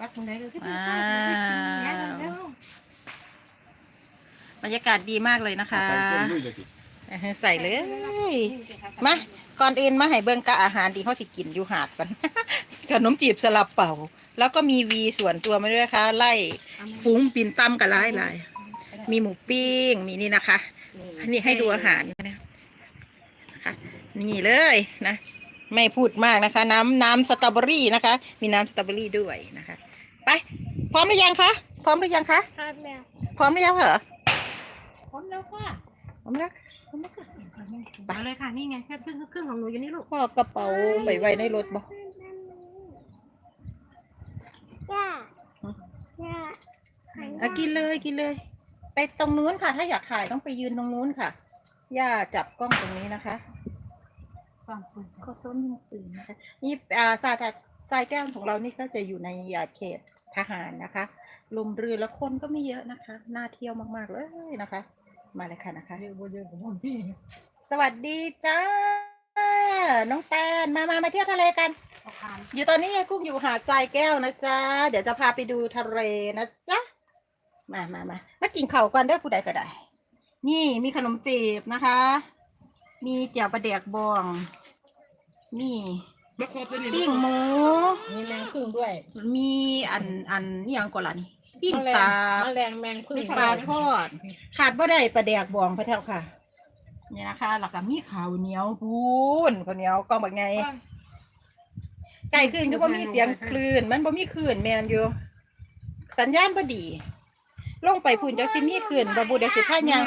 ปักตรงไหนเลยที่เป็นว้าไส้ที่เป็นย้ายกันแล้ววบรรยากาศดีมากเลยนะคะใส่ต้นด้วยเลยสิเออใส่เลย มาก่อนอื่นมาให้เบิ่งกะอาหารที่เขาสิกินอยู่หาดก่อนขนมจีบสลับเป่า แล้วก็มีวีส่วนตัวมาด้วยนะคะ ไล่ฟุ้งปินตั้มกับไล่ลายมีหมูปิ้ง มีนี่นะคะ นี่ให้ดูอาหารนะคะนี่เลยนะ ไม่พูดมากนะคะ น้ำน้ำสตรอเบอรี่นะคะ มีน้ำสตรอเบอรี่ด้วยนะคะ ไป พร้อมหรือยังคะ พร้อมหรือยังคะครับแล้วพร้อมหรือยังเหรอ พร้อมแล้วค่ะพร้อมแล้วพร้อมแล้วค่ะมาเลยค่ะ นี่ไงแค่ครึ่งครึ่งของหนูอยู่นี่ลูกพ่อกระเป๋าไปไว้ในรถบ่ย่าย่าขันอะกินเลยกินเลย ไปตรงนู้นค่ะ ถ้าอยากถ่ายต้องไปยืนตรงนู้นค่ะ ย่าจับกล้องตรงนี้นะคะสองคนเขาส้นยิงปืนนะคะ นี่อ่าซาตา ทรายแก้วของเรานี่ก็จะอยู่ในอ่าเขตทหารนะคะ ลมเรือแล้วคนก็ไม่เยอะนะคะ น่าเที่ยวมากๆเลยนะคะ มาเลยค่ะนะคะเยอะเยอะของผมพี่สวัสดีจ้า น้องแตนมามามาเที่ยวทะเลกันเอาทานอยู่ตอนนี้ยายกุ้งอยู่หาดทรายแก้วนะจ๊ะ เดี๋ยวจะพาไปดูทะเลนะจ๊ะ มามามามากินข้าวกันเด้อผู้ใดก็ได้ นี่มีขนมจีบนะคะ มีเจียวปลาแดกบองนี่ มาขอเป็นปิ้งหมูมีแมงพึ่งด้วยมีอันอันนี่ยังก่อนล่ะนี่ปิ้งปลาแมลงแมงพึ่งปลาทอด ขาดบ่ได้ปลาแดกบองพระเท่าค่ะนี่นะคะแล้วก็มีข้าวเหนียวพูนข้าวเหนียวกองแบบไงไก่คลื่นก็บ่มีเสียงคลื่น มันบ่มีคลื่นแมนอยู่ สัญญาณบ่ดี ลงไปพุ่นจักสิมีคลื่นบ่บูเดยวสิพายัง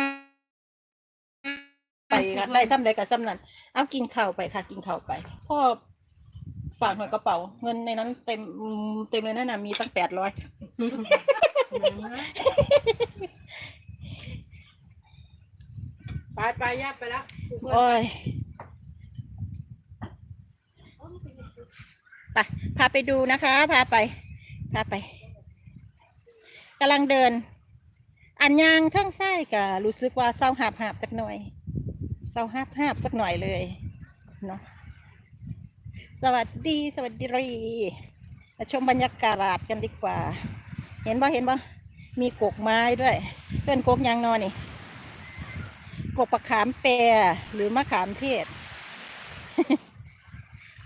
ไปก็ได้ซ้ำใดก็ซ้ำนั้นเอากินข้าวไปค่ะ กินข้าวไปพ่อ ฝากหน่อยกระเป๋า เงินในนั้นเต็มอืมเต็มเลยนั่นน่ะมีตั้งแปดร้อยไปไปย่าไปแล้วโอ้ยไปพาไปดูนะคะ พาไป พาไปกำลังเดิน อันยางข้างซ้ายก็รู้สึกว่าเศร้าหาบหาบสักหน่อยเศร้าหาบหาบสักหน่อยเลยเนาะ สวัสดีสวัสดีรีมาชมบรรยากาศกันดีกว่า เห็นบ่เห็นบ่มีกกไม้ด้วย เพื่อนกกยางนอนนี่กกปะขามแปรหรือมะขามเทศ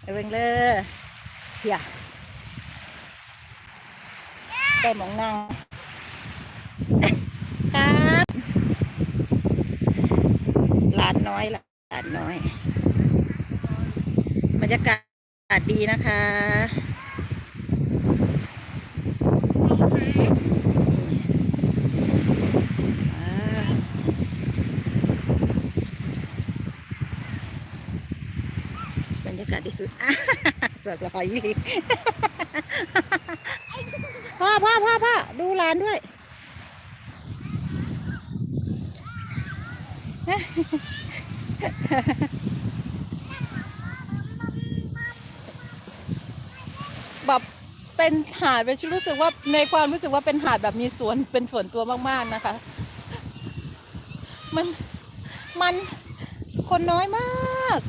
เอเวงเลยเฮียได้หมองนั่งครับหลานน้อยหลานน้อยบรรยากาศ ดีนะคะอ่าบรรยากาศที่สุดสดละไปยี่พ่อพ่อพ่อพ่อดูหลานด้วยแบบ เป็นหาดเป็นรู้สึกว่าในความรู้สึกว่าเป็นหาดแบบมีสวนเป็นส่วนตัวมากๆนะคะ มันมันคนน้อยมาก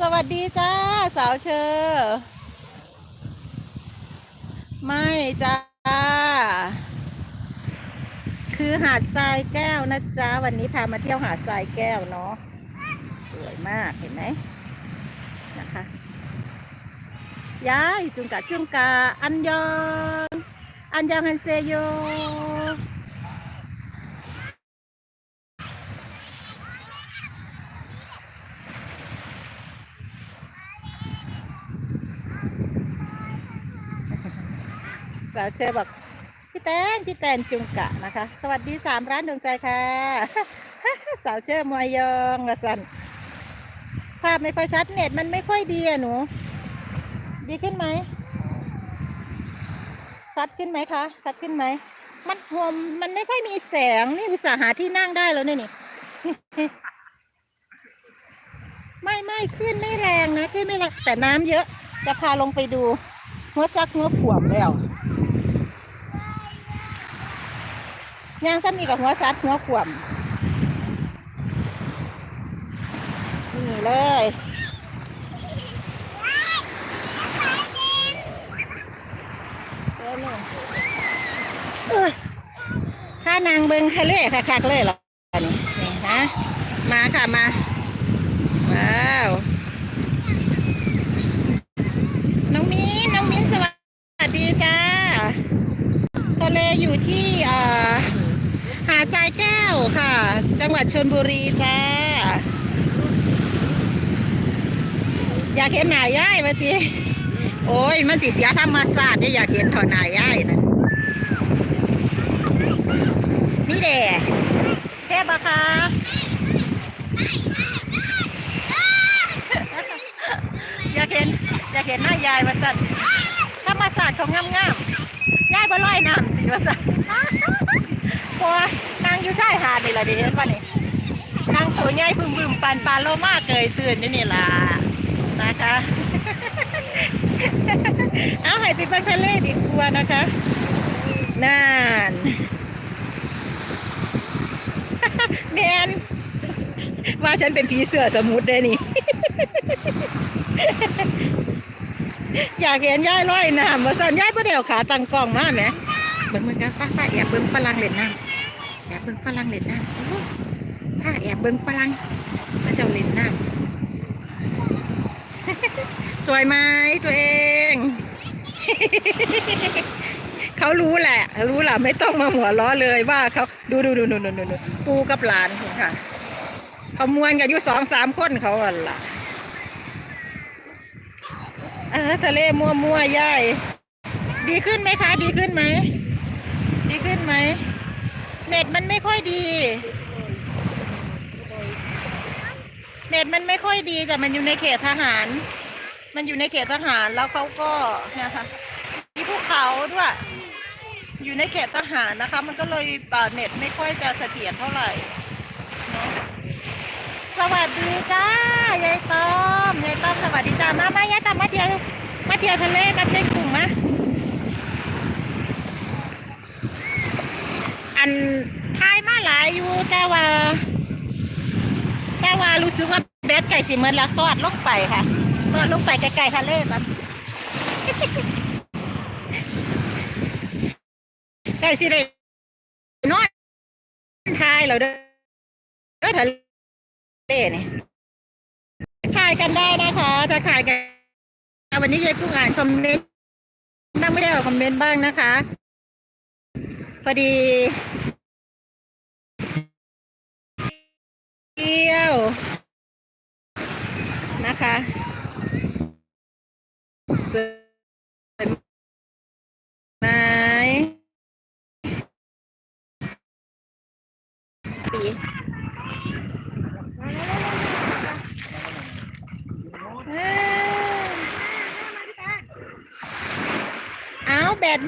สวัสดีจ้าสาวเชอร์ไม่จ้า คือหาดทรายแก้วนะจ๊ะ วันนี้พามาเที่ยวหาดทรายแก้วเนาะสวยมากเห็นไหมนะคะ ยายจุงกะจุงกะอันยองอันยองฮันเซโยสาวเชอร์บอกพี่แตนพี่แตนจุงกะนะคะ สวัสดีสามร้านดวงใจค่ะ สาวเชอร์มวยยองละสันภาพไม่ค่อยชัดเน็ตมันไม่ค่อยดีอะหนู ดีขึ้นไหม ชัดขึ้นไหมคะ ชัดขึ้นไหม มันหมมันไม่ค่อยมีแสง นี่อุตส่าห์หาที่นั่งได้แล้วนี่นี่ ไม่ไม่ขึ้นไม่แรงนะ ขึ้นไม่แรง แต่น้ำเยอะ จะพาลงไปดูหัวซักหัวขวบแล้วยางซ้ำนี่กับหัวซัดหัวขวบนี่เลยเดินเล เออถ้านางเบิงทะเล่คักเลยเหรอนี่นี่ฮะมาค่ะมา ว้าว น้องมิ้นน้องมิ้นสวัสดีจ้า ทะเลอยู่ที่อ่อหาดทรายแก้วค่ะ จังหวัดชนบุรีจ้า อยากเห็นหนาย่ายมาตีโอ้ย มันสิเสียธรรมศาสตร์ได้อยากเห็นถอนหนาย่ายนะ นี่เด้เทพอะคะอยากเห็นอยากเห็นหน้ายายมาสั่นธรรมศาสตร์เขางงามๆยายบ่ลอยน้ำมาสั่นพอนางอยู่ชายหาดนี่แหละเดิเห็นป่ะนี่นางตัวใหญ่บึมบึมปันปลาโลมาเกยตื่นนี่นี่ล่ะนะคะเอาให้ไปเบิ่งทะเลดีกว่านะคะนั่น แมนว่าฉันเป็นผีเสือสมุทรเลยนี่ อยากเห็นย่ายร้อยน้ำว่าสันย่ายประเดี๋ยวขาตังกล้องมาไหมเบิ่งมันกันป้าป้าแอบเบิ่งฝรั่งเล่นน้ำแอบเบิ่งฝรั่งเล่นน้ำโอ้ป้าแอบเบิ่งฝรั่งพระเจ้าเล่นน้ำสวยไหมตัวเอง เขารู้แหละ รู้แหละไม่ต้องมาหัวล้อเลยว่าเขาดูดูดูดูดูดูปูกับหลานค่ะเขามวนกันอยู่สองสามคนเขาอะล่ะเออทะเลมัวมัวย่ายดีขึ้นไหมคะ ดีขึ้นไหม ดีขึ้นไหม เน็ตมันไม่ค่อยดี เน็ตมันไม่ค่อยดีแต่มันอยู่ในเขตทหาร มันอยู่ในเขตทหารแล้วเขาก็เนี่ยค่ะมีภูเขาด้วย อยู่ในเขตทหารนะคะ มันก็เลยเน็ตไม่ค่อยจะเสถียรเท่าไหร่นะสวัสดีจ้ายายต้อมยายต้อมสวัสดีจ้ามามายายต้อมมาเที่ยวมาเที่ยวทะเลกับเด็กกลุ่มมะอันทายมาหลายอยู่แต่ว่า แต่ว่ารู้สึกว่าแบดไก่สิเมือนแล้วตอดลงไปค่ะตอดลงไปไกลๆทะเลมัน ไก่สิได้นอนทายเราเด้อเด้อทะเลนี่ถ่ายกันได้นะคะจะถ่ายกันวันนี้ยายกุ้อ่านคอมเมนต์บ้างไม่ได้อ่านคอมเมนต์บ้างนะคะพอดีเที่ยวนะคะีเอ้ยเอาแบตหมด